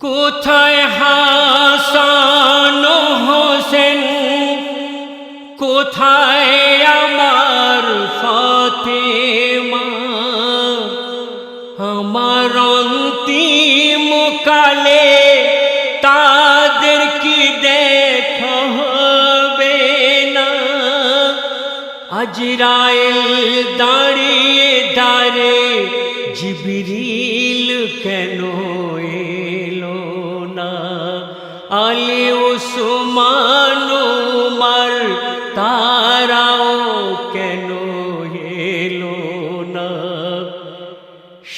কোথায় হাসান হোসেন? কোথায় আমার ফাতেমা? আমার অন্তিম কালে তাদের কি দেখা হবে না? আজরাইল দাঁড়িয়ে দাঁড়ে জিবরিল কেন এলো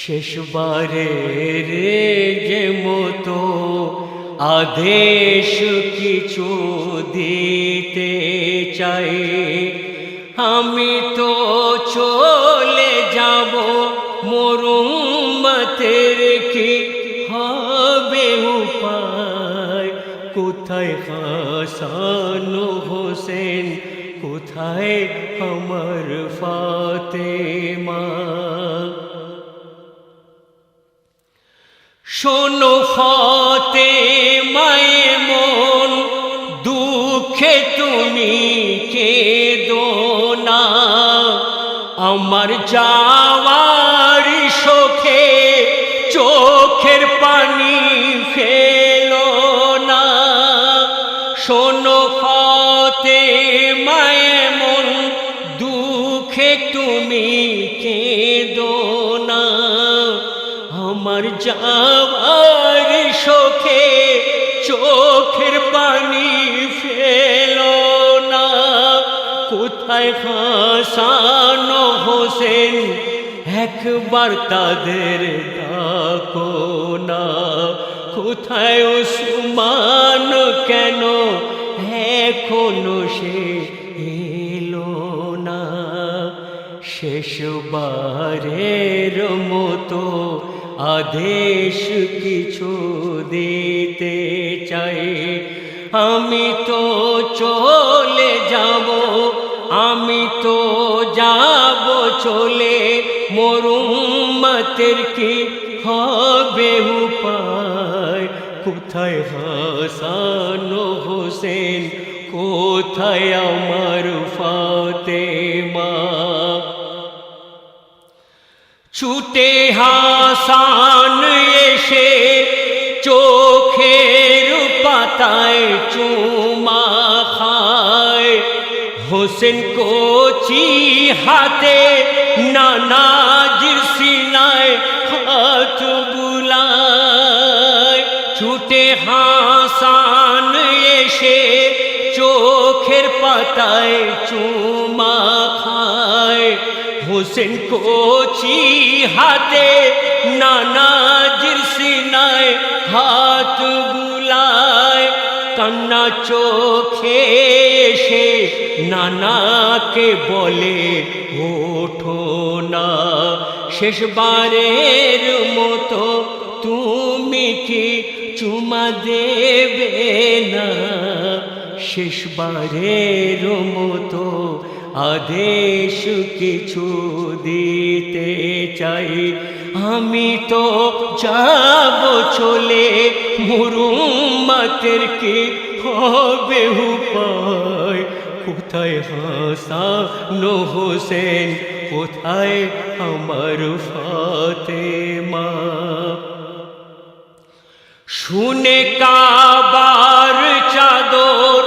শেষবারের যে মতো আদেশ কিছু দিতে চাই। আমি তো চলে যাব মরুমতের কি হবে উপায়? কোথায় হাসান হোসেন? কোথায় আমার ফাতেমা? শোনো ফতে মায়ে মন, দুঃখে তুমি কেঁদো না। আমার যাওয়ার শোকে চোখের পানি ফেলো না। শোনো ফতে মায়ে মন, দুঃখে তুমি কেঁদো না। আমার যাওয়ার শোকে চোখের পানি ফেলো না। কোথায় হাসান হোসেন? একবার তাদের ডাকো না। কোথায় ওসমান কেন? এখনও সে এলো না। শেষবারের মতো আদেশ কিছু দিতে চাই। আমি তো চলে যাব, আমি তো যাব চলে। মরুমতের কি হবে উপায়? কোথায় হাসান হোসেন? কোথায় আমার ফাতেমা? ছুটে হাসান এসে চোখের পাতায় চুমা খায়। হোসেন কোচি হাতে নানাজির সিনায় হাত বুলায়। ছুটে হাসান এসে চোখের পাতায় চুমা হোসেন কোচি হাতে নানাজির সিনায় হাত বুলায়, কান্না চোখে এসে নানাকে বলে, ওঠো না, শেষবারের মতো তুমি কি চুমা দেবে না? শেষবারের মতো আদেশ কিছু দিতে চাই। আমি তো যাব চলে মুরুম্মাতের কি হবে উপায়? কোথায় হাসান হোসেন, কোথায় আমার ফাতেমা? শুনে কাবার চাদর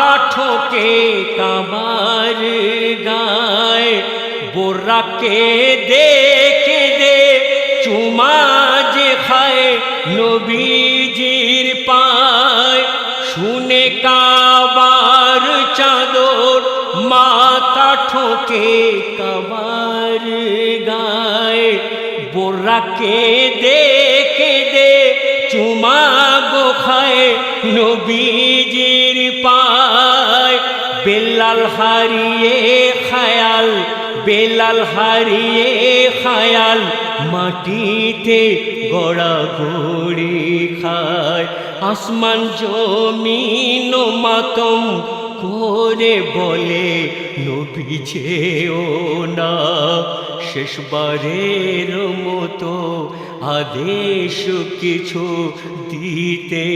মাতা ঠোকে কাবার গায়, বোরাকে দেখে দে, চুমা যে খায় নবীজির পায়। শুনে কাবার চাদর মাতা ঠোকে কাবার গায়, বোরাকে দেখে দে, চুমা গো খায় হারিয়ে খায়াল বেলাল হারিয়ে খায়াল মাটিতে গড়া গড়ি খায়। আসমান জমিন মাতম করে বলে, নবী যেও না। শেষবারের মতো আদেশ কিছু দিতে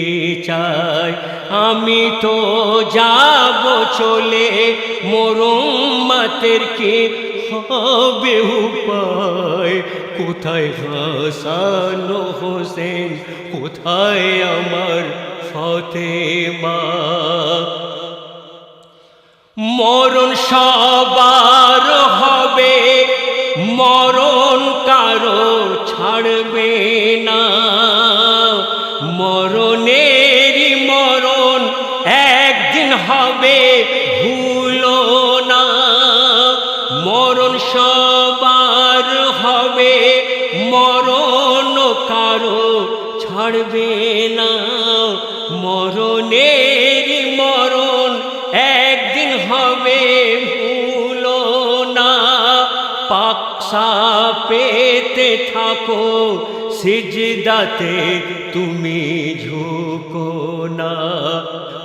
চাই। আমি তো যাব চলে মোরম্মাতের কি হবে উপায়? কোথায় হাসানো হোসেন? কোথায় আমার ফতেমা? মরণ সবার হবে, মরণ কারও ছাড়বে না। মরণেরই মরণ একদিন হবে, ভুলো না। মরণ সবার হবে, মরণ কারও ছাড়বে না। মরণেরই থাকো সিজদাতে তুমি ঝুঁকো না।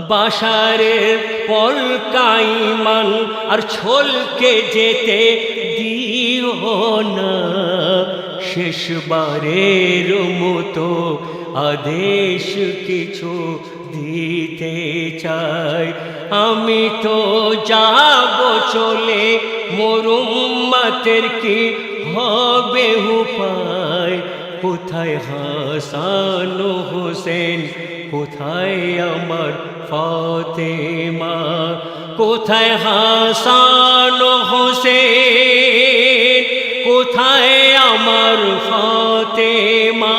বাসারের পলকাইমান আর ছলকে যেতে দিও না। শেষবারের মতো আদেশ কিছু দিতে চাই। আমি তো যাব চলে, মরুম্মাতের কি হবে উপায়? কোথায় হাসান হোসেন? কোথায় আমার ফতেমা? কোথায় হাসান হোসেন? কোথায় আমার ফতেমা?